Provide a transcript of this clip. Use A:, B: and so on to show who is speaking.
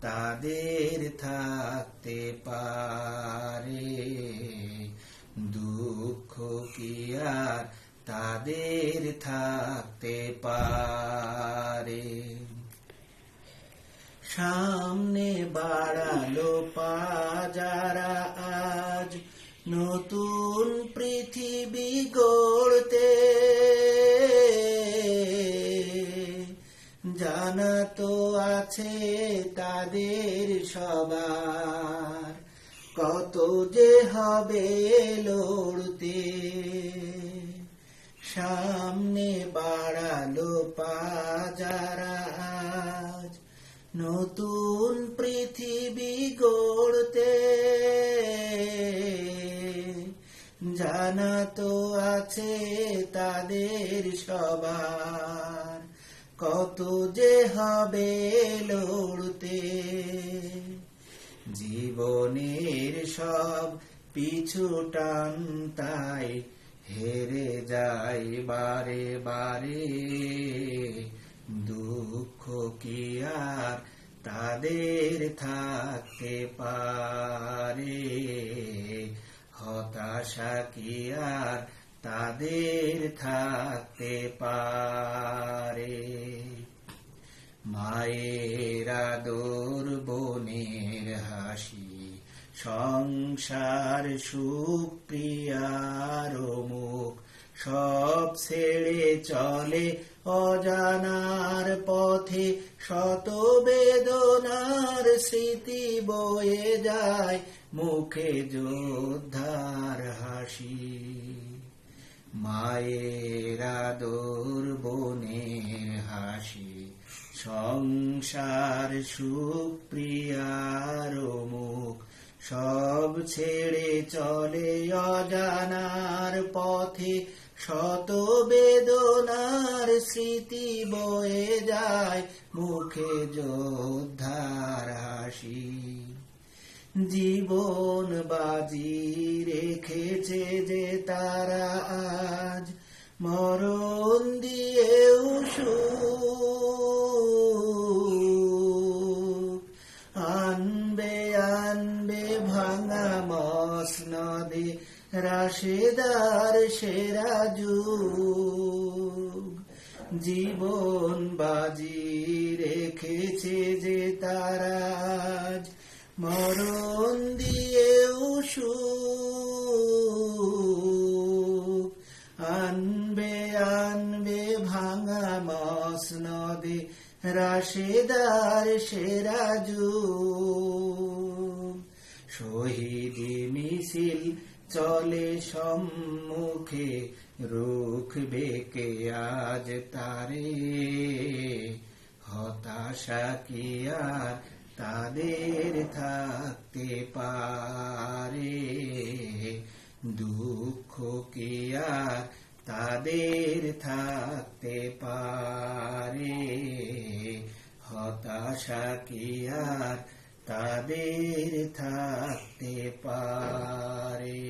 A: তাদের থাকতে পারে। দুঃখ কি আর তাদের থাকতে পারে? সামনে বাড়ালো পা যারা আজ নতুন জানা তো আছে তাদের সবার। কত যে হবে লড়তে, সামনে বাড়ালো পা যারা আজ। নতুন পৃথিবী গড়তে, জানা তো আছে তাদের সবার। কত যে হবে লড়তে। জীবনের সব পিছু টান তাই হেরে যাই বারে বারে। দুঃখ কি আর তাদের থাকতে পারে? হতাশা কি আর তাদের থাকতে পারে? মায়ের আদর বোনের হাসি, সংসার সুপ্রিয়ার মুখ। সব ছেড়ে চলে অজানার পথে শত বেদনার স্মৃতি বয়ে যায় মুখে যোদ্ধার হাসি। মায়ের আদর বোনের হাসি সংসার সুপ্রিয়ার মুখ সব ছেড়ে চলে অজানার পথে শত বেদনার স্মৃতি বয়ে যায় মুখে যোদ্ধার হাসি। জীবন বাজি রেখেছে যে তারা আজ মরণ রাশেদার সেরা যুগ। জীবন বাজি রেখেছে যে তারাজ। মরণ দিয়েও সুখ। আনবে আনবে, ভাঙা মসনদে রাশেদার সেরা যুগ। শহীদি মিছিল চলে সম্মুখে রুখ বেকে আজ তারে? হতাশা কি আর তাদের থাকতে পারে? দুঃখ কি আর তাদের থাকতে পারে? হতাশা কি আর তাদের থাকতে পারে